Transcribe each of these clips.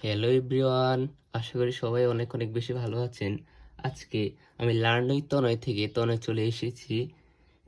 Hello everyone আশা করি সবাই অনেক অনেক বেশি ভালো আছেন। আজকে আমি লার্নই তনয় থেকে তনয় চলে এসেছি।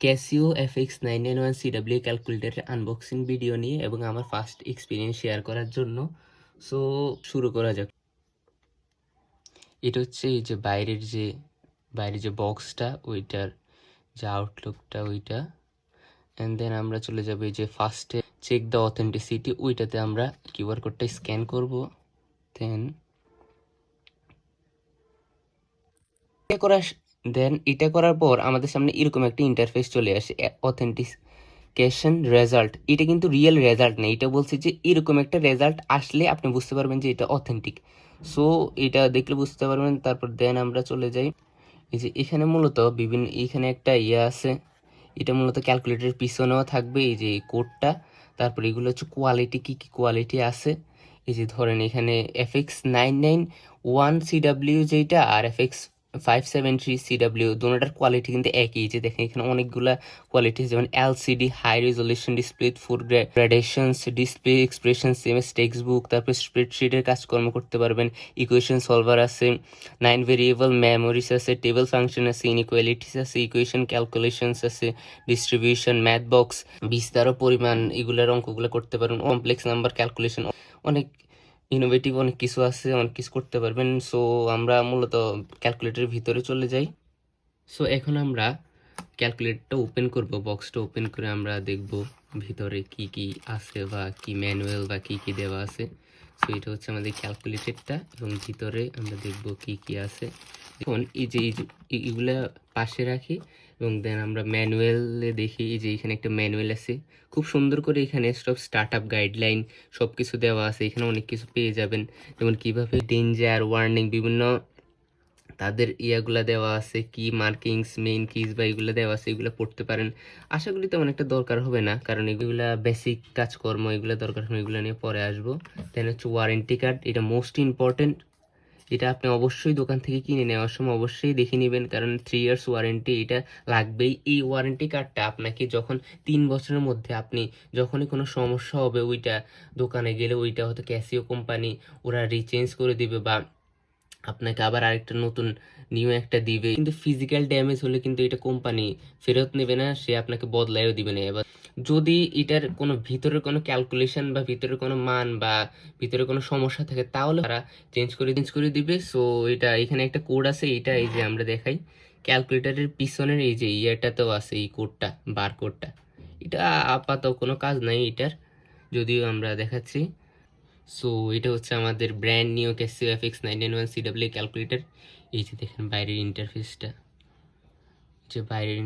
Casio F X nine nine one C W ক্যালকুলেটারের unboxing video নিয়ে এবং আমার ফার্স্ট এক্সপিরিয়েন্স শেয়ার করার জন্য। সো শুরু করা যাক। এটা হচ্ছে এই যে বাইরের যে বাইরের যে বক্সটা ওইটার যে আউটলুকটা ওইটা। অ্যান্ড দেন আমরা চলে যাব এই যে ফার্স্টে চেক দ্য অথেন্টিসিটি ওইটাতে আমরা কিউআর কোডটা স্ক্যান করব। দেন। এটা করার দেন এটা করার পর আমাদের সামনে এরকম একটা ইন্টারফেস চলে আসে অথেন্টিকেশন রেজাল্ট এটা কিন্তু রিয়েল রেজাল্ট নেই এটা বলছে যে এরকম একটা রেজাল্ট আসলে আপনি বুঝতে পারবেন যে এটা অথেন্টিক সো এটা দেখলে বুঝতে পারবেন, তারপর দেন আমরা চলে যাই। এই যে এখানে মূলত বিভিন্ন, এখানে একটা ইয়ে আছে, এটা মূলত ক্যালকুলেটরের পিছনেও থাকবে, এই যে কোডটা তারপর এগুলো হচ্ছে কোয়ালিটি কী কী কোয়ালিটি আছে। এই যে ধরেন এখানে F X nine nine one C W যেটা আর F X five seven three CW দুটার কোয়ালিটি কিন্তু একই। যে দেখেন, এখানে অনেকগুলা কোয়ালিটি যেমন LCD high resolution display full gradations display expression CMS text book তারপর স্প্রেডশিটের কাজকর্ম করতে পারবেন ইকুয়েশন সলভার আছে নাইন ভেরিয়েবল মেমোরিজ আছে টেবিল ফাংশন আছে ইনইকুয়ালিটিস আছে ইকুয়েশন ক্যালকুলেশনস আছে ডিস্ট্রিবিউশন ম্যাথ বক্স বিস্তার পরিমাণ, এগুলোর অঙ্কগুলো করতে পারবেন কমপ্লেক্স নাম্বার ক্যালকুলেশন অনেক ইনোভেটিভ অনেক কিছু আছে, অনেক কিছু করতে পারবেন। সো আমরা মূলত ক্যালকুলেটরের ভিতরে চলে যাই। সো এখন আমরা ক্যালকুলেটরটা ওপেন করব বক্সটা ওপেন করে আমরা দেখব ভিতরে কি কি আছে বা কি ম্যানুয়াল বা কি কি দেওয়া আছে। সো এটা হচ্ছে আমাদের ক্যালকুলেটরটা এবং ভিতরে আমরা দেখব কি কি আছে। এখন এই যে এই যে এ- পাশে রাখি এবং দেন আমরা ম্যানুয়ালে দেখি যে এখানে একটা ম্যানুয়াল আছে। খুব সুন্দর করে এখানে সব স্টার্ট আপ গাইডলাইন সব কিছু দেওয়া আছে। এখানে অনেক কিছু পেয়ে যাবেন। যেমন কীভাবে ডেঞ্জার ওয়ার্নিং বিভিন্ন তাদের ইয়াগুলা দেওয়া আছে, কি মার্কিংস মেইন কিজ বা এগুলো দেওয়া আছে, এগুলো পড়তে পারেন। আশা করি তেমন একটা দরকার হবে না, কারণ এগুলা বেসিক কাজকর্ম, এগুলো দরকার হবে এগুলো নিয়ে পরে আসব। দেন হচ্ছে ওয়ারেন্টি কার্ড এটা মোস্ট ইম্পর্টেন্ট এটা আপনি অবশ্যই দোকান থেকে কিনে নেওয়ার সময় অবশ্যই দেখে নেবেন, কারণ থ্রি ইয়ার্স ওয়ারেন্টি এটা লাগবেই। এই ওয়ারেন্টি কার্ডটা আপনাকে যখন তিন বছরের মধ্যে আপনি যখনই কোনো সমস্যা হবে ওইটা দোকানে গেলে ওইটা হয়তো ক্যাসিও কোম্পানি ওরা রিচেঞ্জ করে দিবে বা আপনাকে আবার আরেকটা নতুন নিউ একটা দিবে। কিন্তু ফিজিক্যাল ড্যামেজ হলে কিন্তু এটা কোম্পানি ফেরত নেবে না, সে আপনাকে বদলাইও দিবে না। এবার যদি এটার কোনো ভিতরের কোনো ক্যালকুলেশন বা ভিতরের কোনো মান বা ভিতরে কোনো সমস্যা থাকে, তাহলে তারা চেঞ্জ করে চেঞ্জ করে দিবে। সো এটা এখানে একটা কোড আছে, এটা এই যে আমরা দেখাই। ক্যালকুলেটারের পিছনের এই যে ইয়েটাতেও আছে, এই কোডটা বার কোডটা এটা আপাতত কোনো কাজ নাই এটার, যদিও আমরা দেখাচ্ছি। সো এটা হচ্ছে আমাদের brand new Casio F X nine one C W calculator এই যে দেখেন বাইরের ইন্টারফেসটা যে বাইরের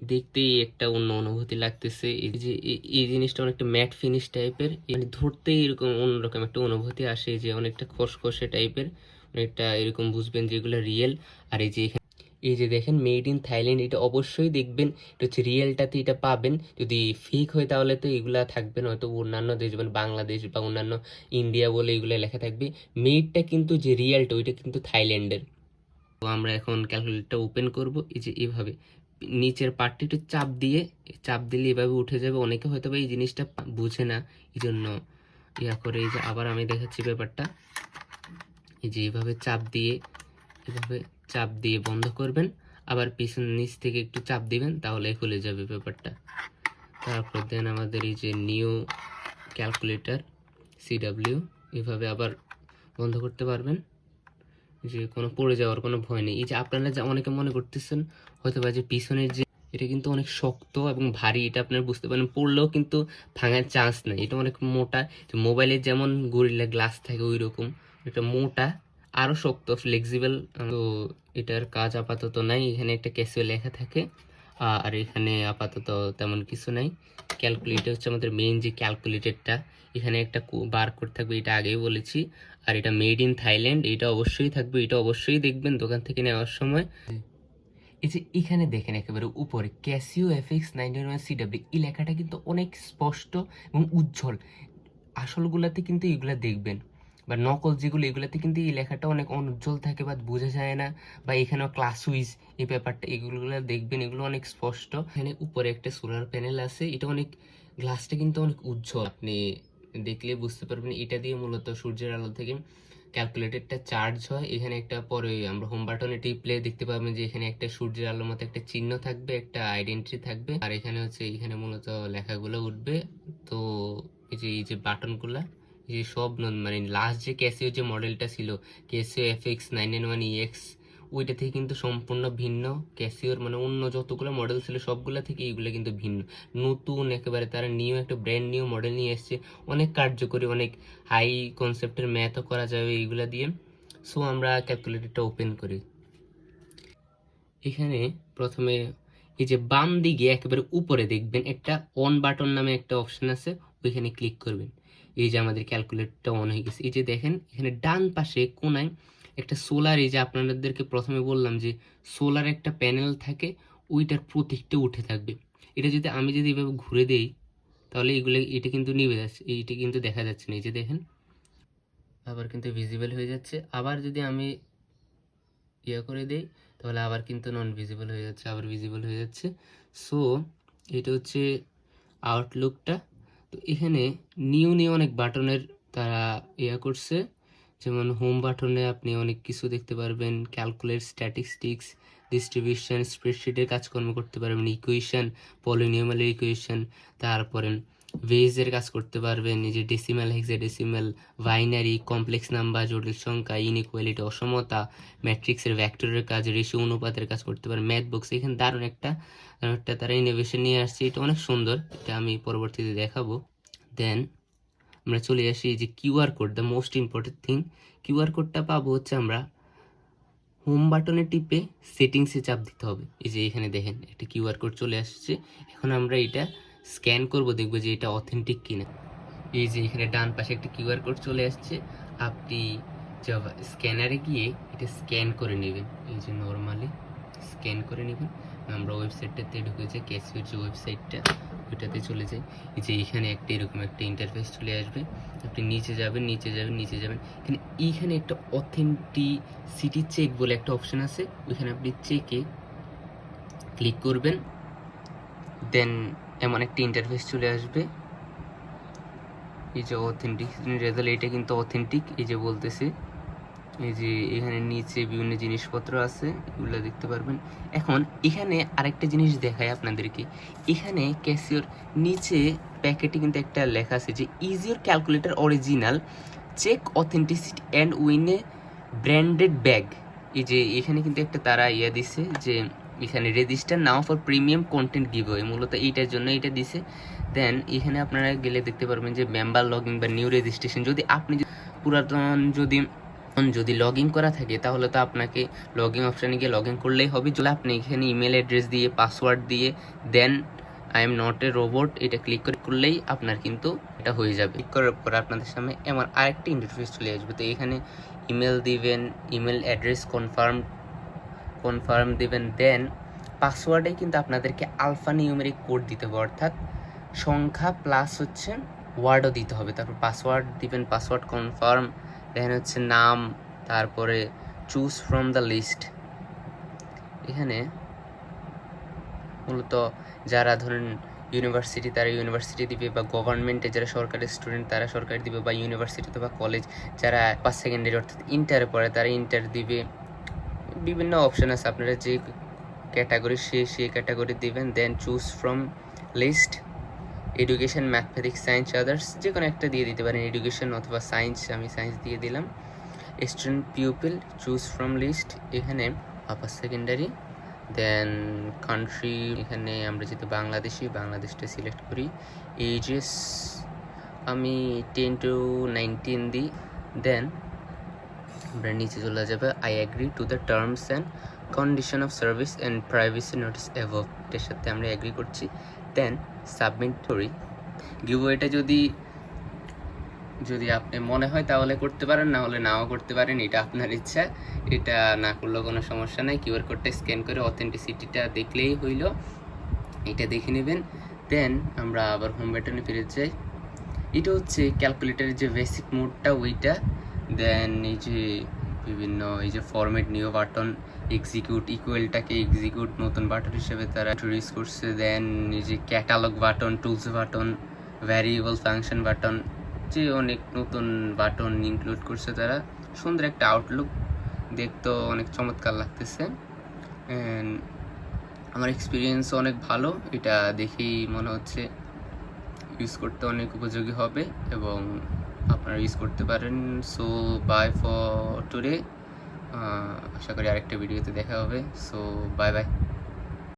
দেখতেই একটা অন্য অনুভূতি লাগতেছে। এই যে এই জিনিসটা অনেকটা ম্যাট ফিনিশ টাইপের মানে ধরতেই এরকম অন্যরকম একটা অনুভূতি আসে যে অনেকটা খসখসে টাইপের অনেকটা এরকম বুঝবেন যেগুলো রিয়েল আর এই যে এখানে এই যে দেখেন মেড ইন থাইল্যান্ড এটা অবশ্যই দেখবেন। এটা হচ্ছে রিয়েলটাতে এটা পাবেন। যদি ফেক হয় তাহলে তো এগুলা থাকবে হয়তো অন্যান্য দেশ, যেমন বাংলাদেশ বা অন্যান্য ইন্ডিয়া বলে এগুলো লেখা থাকবে। মেডটা কিন্তু যে রিয়েলটা ওইটা কিন্তু থাইল্যান্ডের তো আমরা এখন ক্যালকুলেটরটা ওপেন করব। এই যে এভাবে। নিচের পার্টটা একটু চাপ দিয়ে, চাপ দিলে এভাবে উঠে যাবে। অনেকে হয়তো এই জিনিসটা বুঝে না। এই জন্য ইয়া করে এই যে আবার আমি দেখাচ্ছি ব্যাপারটা। এই যে এভাবে চাপ দিয়ে, এভাবে চাপ দিয়ে বন্ধ করবেন। আবার পিছন নিচ থেকে একটু চাপ দিবেন, তাহলে খুলে যাবে ব্যাপারটা। তারপর দেন আমাদের এই যে নিউ ক্যালকুলেটর সিডাব্লিউ এভাবে আবার বন্ধ করতে পারবেন। যে কোনো পড়ে যাওয়ার কোনো ভয় নেই। এই যে আপনারা যা অনেকে মনে করতেছেন হয়তো বা যে পিছনের যে এটা কিন্তু অনেক শক্ত এবং ভারী, এটা আপনারা বুঝতে পারেন। পড়লেও কিন্তু ভাঙার চান্স নেই। এটা অনেক মোটা। মোবাইলের যেমন গরিলা গ্লাস থাকে ওই রকম এটা মোটা আরও শক্ত ফ্লেক্সিবল তো এটার কাজ আপাতত নাই। এখানে একটা ক্যাসিও লেখা থাকে। আর এখানে আপাতত তেমন কিছু নাই। ক্যালকুলেটর হচ্ছে আমাদের মেইন যে ক্যালকুলেটরটা এখানে একটা বার কোড থাকবে, এটা আগেই বলেছি। আর এটা মেড ইন থাইল্যান্ড এটা অবশ্যই থাকবে, এটা অবশ্যই দেখবেন দোকান থেকে নেওয়ার সময়। এই যে এখানে দেখেন একেবারে উপরে Casio FX nineteen one CW এই লেখাটা কিন্তু অনেক স্পষ্ট এবং উজ্জ্বল। আসলগুলাতে কিন্তু এগুলা দেখবেন। বা নকল যেগুলো, এগুলাতে কিন্তু এই লেখাটা অনেক অনুজ্জ্বল থাকে বা বোঝা যায় না। বা এখানেও ক্লাস উইজ এই ব্যাপারটা এগুলো দেখবেন, এগুলো অনেক স্পষ্ট। এখানে উপরে একটা সোলার প্যানেল আছে, এটা অনেক গ্লাসটা কিন্তু অনেক উজ্জ্বল। আপনি দেখলে বুঝতে পারবেন, এটা দিয়ে মূলত সূর্যের আলো থেকে ক্যালকুলেটরটা চার্জ হয়। এখানে একটা পরে আমরা হোম বাটনে টিপলে দেখতে পাবেন যে এখানে একটা সূর্যের আলোর মতো একটা চিহ্ন থাকবে, একটা আইডেন্টিটি থাকবে। আর এখানে হচ্ছে, এখানে মূলত লেখাগুলো উঠবে। তো এই যে এই যে বাটনগুলা যে সব মানে লাস্ট যে ক্যাসিও যে মডেলটা ছিল Casio F X nine nine one E X ওইটা থেকে কিন্তু সম্পূর্ণ ভিন্ন। ক্যাসিওর মানে অন্য যতগুলো মডেল ছিল, সবগুলো থেকে এইগুলো কিন্তু ভিন্ন। নতুন, একেবারে তারা নিউ একটা ব্র্যান্ড নিউ মডেল নিয়ে এসেছে। অনেক কার্যকরী, অনেক হাই কনসেপ্টের ম্যাথও করা যাবে এইগুলো দিয়ে। সো আমরা ক্যালকুলেটরটা ওপেন করি। এখানে প্রথমে এই যে বাম দিকে একেবারে উপরে দেখবেন, একটা অন বাটন নামে একটা অপশন আছে, ওইখানে ক্লিক করবেন। এই যে আমাদের ক্যালকুলেটরটা অন হয়ে গেছে। এই যে দেখেন, এখানে ডান পাশে কোনায় একটা সোলার এই যে আপনাদেরকে প্রথমে বললাম যে সোলার একটা প্যানেল থাকে, ওইটার প্রতীকটা উঠে থাকবে। এটা যদি আমি যদি এভাবে ঘুরে দেই, তাহলে এগুলো, এটা কিন্তু নিভে যাচ্ছে, এইটা কিন্তু দেখা যাচ্ছে না। এই যে দেখেন, আবার কিন্তু ভিজিবল হয়ে যাচ্ছে। আবার যদি আমি ইয়ে করে দেই, তাহলে আবার কিন্তু নন ভিজিবল হয়ে যাচ্ছে, আবার ভিজিবল হয়ে যাচ্ছে। সো এটা হচ্ছে আউটলুকটা তো এখানে নিউ নিউ অনেক বাটনের তারা ইয়া করছে। যেমন হোম বাটনে আপনি অনেক কিছু দেখতে পারবেন। ক্যালকুলেট স্ট্যাটিস্টিক্স ডিস্ট্রিবিউশন স্প্রেডশিটের কাজকর্ম করতে পারবেন। ইকুয়েশন পলিনিয়মালের ইকুয়েশন তারপরে ভেজের কাজ করতে পারবেন যে decimal hexadecimal binary complex number জটিল সংখ্যা ইনইকুয়ালিটি অসমতা ম্যাট্রিক্সের ভ্যাক্টরের কাজ রেশিও অনুপাতের কাজ করতে পারেন ম্যাথ বক্স এখানে দারুণ একটা দারুণ একটা তারা ইনোভেশন নিয়ে আসছে, এটা অনেক সুন্দর, এটা আমি পরবর্তীতে দেখাবো। দেন আমরা চলে আসি যে Q R code the most important thing Q R কোডটা পাবো হচ্ছে আমরা হোম বাটনে টিপে সেটিংসে চাপ দিতে হবে, এই যে এখানে দেখেন, একটা কিউআর কোড চলে আসছে, এখন আমরা এটা স্ক্যান করব, দেখব যে এটা অথেন্টিক কিনা। এই যে এখানে ডান পাশে একটা কিউআর কোড চলে আসছে। আপনি স্ক্যানারে গিয়ে এটা স্ক্যান করে নেবেন। এই যে নর্মালি স্ক্যান করে নেবেন। আমরা ওয়েবসাইটটাতে ঢুকে যাই ক্যাশিওর যে ওয়েবসাইটটা ওইটাতে চলে যাই। এই যে এখানে একটা এরকম একটা ইন্টারফেস চলে আসবে। আপনি নিচে যাবেন নিচে যাবেন নিচে যাবেন। এখানে, এইখানে একটা অথেন্টি অথেন্টিসিটি চেক বলে একটা অপশন আছে। ওইখানে আপনি চেকে ক্লিক করবেন। দেন এমন একটা ইন্টারফেস চলে আসবে। এই যে অথেন্টিক রেজাল্ট এটা কিন্তু অথেন্টিক এই যে বলতেছে। এই যে এখানে নিচে বিভিন্ন জিনিসপত্র আছে, এগুলো দেখতে পারবেন। এখন এখানে আরেকটা জিনিস দেখায় আপনাদেরকে। এখানে ক্যাসিওর নিচে প্যাকেটে কিন্তু একটা লেখা আছে যে is your calculator original check authenticity and win a branded bag এই যে এখানে কিন্তু একটা তারা ইয়া দিছে যে এখানে register now for premium content giveaway মূলত এইটার জন্য এটা দিছে। দেন এখানে আপনারা গেলে দেখতে পারবেন যে মেম্বার লগইন বা নিউ রেজিস্ট্রেশন যদি আপনি পুরাতন যদি যদি লগ ইন করা থাকে, তাহলে তো আপনাকে লগ ইন অপশানে গিয়ে লগ ইন করলেই হবে। যদি আপনি এখানে ইমেল অ্যাড্রেস দিয়ে পাসওয়ার্ড দিয়ে then I am not a robot এটা ক্লিক করে করলেই আপনার কিন্তু এটা হয়ে যাবে। ক্লিক করার পর আপনাদের সামনে এমন আরেকটি ইন্টারফেস চলে আসবে। তো এখানে ইমেল দিবেন ইমেল অ্যাড্রেস কনফার্ম কনফার্ম দিবেন দেন পাসওয়ার্ডে কিন্তু আপনাদেরকে আলফা নিউমেরিক কোড দিতে হবে, অর্থাৎ সংখ্যা প্লাস হচ্ছে ওয়ার্ডও দিতে হবে। তারপর পাসওয়ার্ড দিবেন পাসওয়ার্ড কনফার্ম দেন হচ্ছে নাম, তারপরে চুজ ফ্রম দ্য লিস্ট এখানে মূলত যারা ধরেন ইউনিভার্সিটি তারা ইউনিভার্সিটি দিবে বা গভর্নমেন্টে যারা সরকারি স্টুডেন্ট তারা সরকারি দিবে বা ইউনিভার্সিটিতে বা কলেজ যারা পাস সেকেন্ডারি অর্থাৎ ইন্টারে পড়ে তারা ইন্টার দিবে। বিভিন্ন অপশন আছে। আপনারা যে ক্যাটাগরি সে সেই ক্যাটাগরি দিবেন then choose from list education mathematics science others যে কোনো একটা দিয়ে দিতে পারেন এডুকেশন অথবা সায়েন্স আমি সায়েন্স দিয়ে দিলাম। Student pupil choose from list এখানে আপার সেকেন্ডারি দেন কান্ট্রি এখানে আমরা যেহেতু বাংলাদেশি, বাংলাদেশটা সিলেক্ট করি। এইজেস আমি টেন টু নাইনটিন দিই দেন আমরা নিচে চলে যাবে I agree to the terms and condition of service and privacy notice above সাথে আমরা অ্যাগ্রি করছি। দেন সাবমিট করি গিভওয়েটা যদি যদি আপনি মনে হয় তাহলে করতে পারেন, না হলে নাও করতে পারেন, এটা আপনার ইচ্ছা। এটা না করলেও কোনো সমস্যা নাই কিউআর কোডটা স্ক্যান করে অথেন্টিসিটিটা দেখলেই হইল, এটা দেখে নেবেন। দেন আমরা আবার হোম বাটনে ফিরে যাই। এটা হচ্ছে ক্যালকুলেটারের যে বেসিক মোডটা ওইটা দেন এই যে বিভিন্ন, এই যে ফরম্যাট নিউ বাটন এক্সিকিউট ইকুয়েলটাকে এক্সিকিউট নতুন বাটন হিসেবে তারা ইন্ট্রোডিউস করছে। দেন এই যে catalogue button tools button variable function button যে অনেক নতুন বাটন ইনক্লুড করছে তারা। সুন্দর একটা আউটলুক দেখতেও অনেক চমৎকার লাগতেছে। আমার এক্সপিরিয়েন্স অনেক ভালো, এটা দেখেই মনে হচ্ছে। ইউজ করতে অনেক উপযোগী হবে এবং আপনারা ইউজ করতে পারেন। সো বাই ফর টুডে আশা করি আরেকটা ভিডিওতে দেখা হবে। So bye bye